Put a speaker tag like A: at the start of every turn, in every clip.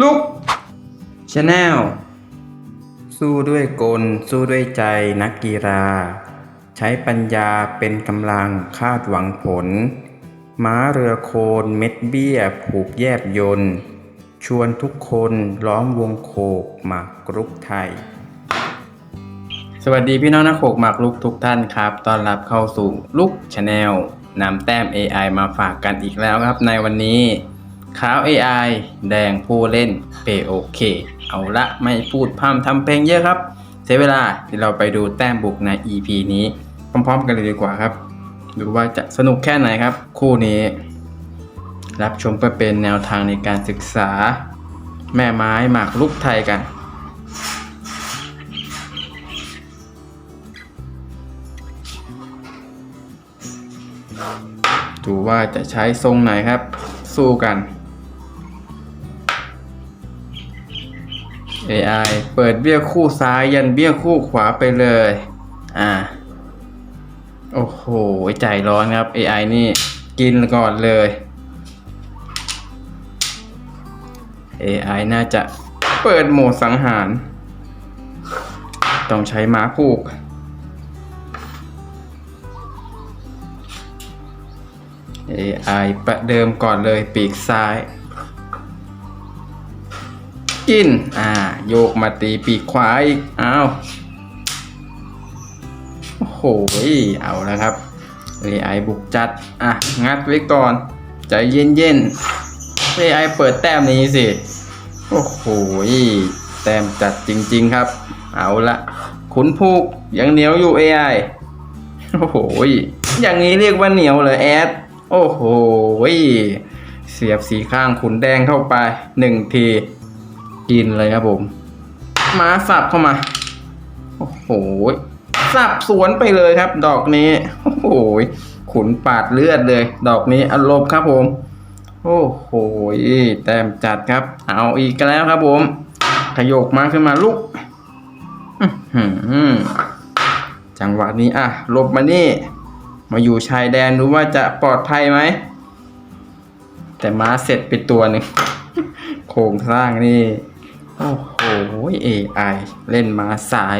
A: ลุกชาแนลสู้ด้วยกล สู้ด้วยใจนักกีฬา ใช้ปัญญาเป็นกำลังคาดหวังผล ม้าเรือโคนเม็ดเบี้ย ผูกแยบยนต์ชวนทุกคนล้อมวงโคกหมากรุกไทย สวัสดีพี่น้องนักโขกหมากลุกทุกท่านครับต้อนรับเข้าสู่ลุกชาแนลนำแต้ม AI มาฝากกันอีกแล้วครับในวันนี้ ขาว AI แดงผู้เล่นเปโอเค เอาละไม่พูดพร่ำทำเพลงเยอะครับ เสียเวลาที่เราไปดูแต้มบุกใน EP นี้ พร้อมๆกันเลยดีกว่าครับ ดูว่าจะสนุกแค่ไหนครับ คู่นี้ รับชมเพื่อเป็นแนวทางในการศึกษา แม่ไม้หมากลุกไทยกัน ดูว่าจะใช้ทรงไหนครับ สู้กัน AI เปิดเบี้ยคู่ซ้ายยันเบี้ยคู่ขวาไปเลย อ่า โอ้โห ใจร้อนครับ AI นี่ กินก่อนเลย AI น่าจะเปิดโหมดสังหาร ต้องใช้ม้าผูก AI ประเดิมก่อนเลยปีกซ้าย กิน อ่า โยกมาตีปีกขวาอีกอ้าวโอ้โหเอาแล้วครับ AI บุกจัด อะ งัดไว้ก่อนใจเย็นๆ AI เปิดแต้มนี้สิ โอ้โหแต้มจัดจริง ๆครับ เอาละขุนผูกยังเหนียวอยู่ AI โอ้โหอย่างนี้เรียกว่าเหนียวเหรอแอด โอ้โหเสียบสีข้างขุนแดงเข้าไปหนึ่งที กินเลยครับผม มาสับเข้ามา โอ้โหสับสวนไปเลยครับ ดอกนี้ โอ้โหขุนปาดเลือดเลย ดอกนี้อารมณ์ครับผม โอ้โหแต้มจัดครับ เอาอีกแล้วครับผม ขยกมาขึ้นมาลุกจังหวะนี้อะหลบมานี่ มาอยู่ชายแดนดูว่าจะปลอดภัยไหม แต่ม้าเสร็จไปตัวหนึ่งโครงสร้างนี่ โอ้โห AI เล่นมาสาย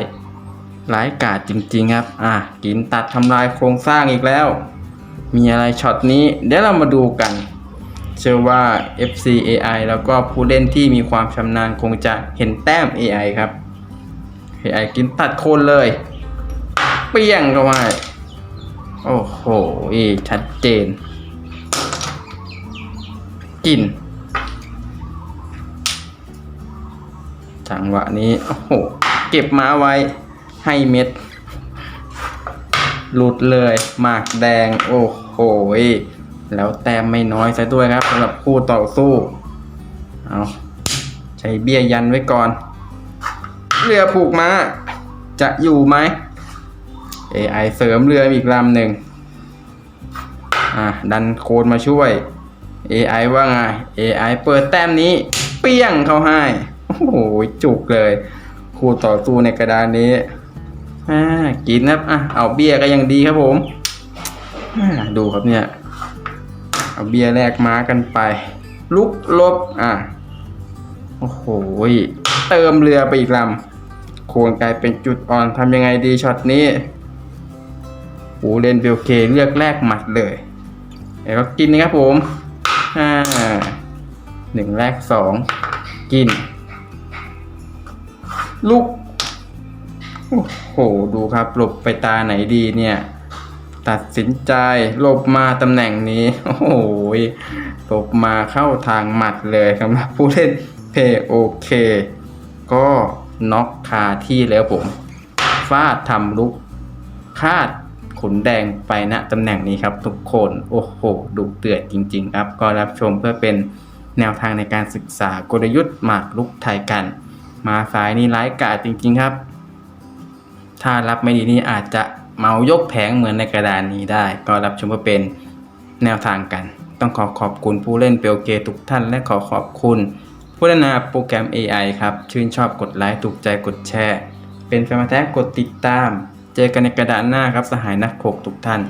A: ร้ายกาจจริงๆครับ อะ กินตัดทำลายโครงสร้างอีกแล้ว มีอะไรช็อตนี้ เดี๋ยวเรามาดูกัน เชื่อว่า FC AI แล้วก็ผู้เล่นที่มีความชำนาญคงจะเห็นแต้ม AI ครับ AI กินตัดโคนเลย เปี้ยงเข้าไปโอ้โห ชัดเจน กิน จังหวะนี้โอ้โหเก็บม้าไว้ให้เม็ด หลุดเลยหมากแดง โอ้โหแล้วแต้มไม่น้อยซะด้วยครับสำหรับคู่ต่อสู้เอาใช้เบี้ยยันไว้ก่อน เรือผูกม้าจะอยู่ไหม AI เสริมเรืออีกลำหนึ่งอะดันโคนมาช่วย AI ว่าไง AI เปิดแต้มนี้ เปี้ยงเข้าให้ โอ้โหจุกเลย คู่ต่อสู้ในกระดานนี้อ่ากินครับอะเอาเบี้ยก็ยังดีครับผมดูครับเนี่ย เอาเบี้ยแลกม้ากันไป ลุกลบอะโอ้โหเติมเรือไปอีกลำโคนกลายเป็นจุดอ่อนทำยังไงดีช็อตนี้ปูเล่นเบลเคเลือกแรกหมัดเลยแล้วก็กินนะครับผมอ่าหนึ่งแรกสองกิน ลุกโอ้โห ดูครับ หลบไปตาไหนดีเนี่ย ตัดสินใจหลบมาตำแหน่งนี้ โอ้โหหลบมาเข้าทางหมัดเลยสำหรับผู้เล่นเพโอเคก็น็อกคาที่แล้วผม ฟาดทำลุก คาดขุนแดงไปณตำแหน่งนี้ครับ ทุกคน โอ้โห ดุเดือดจริง ๆ ครับ ก็รับชมเพื่อเป็นแนวทางในการศึกษากลยุทธ์หมากลุกไทยกัน มาสายนี่ร้ายกาจจริงๆครับ ถ้ารับไม่ดีนี่อาจจะเมายกแผงเหมือนในกระดานนี้ได้ ก็รับชมเพื่อเป็นแนวทางกัน ต้องขอขอบคุณผู้เล่นเปลเกทุกท่าน และขอขอบคุณผู้พัฒนาโปรแกรม AI ครับ ชื่นชอบกดไลค์ถูกใจกดแชร์ เป็นแฟนมาแท้กดติดตาม เจอกันในกระดานหน้าครับสหายนักโขกทุกท่าน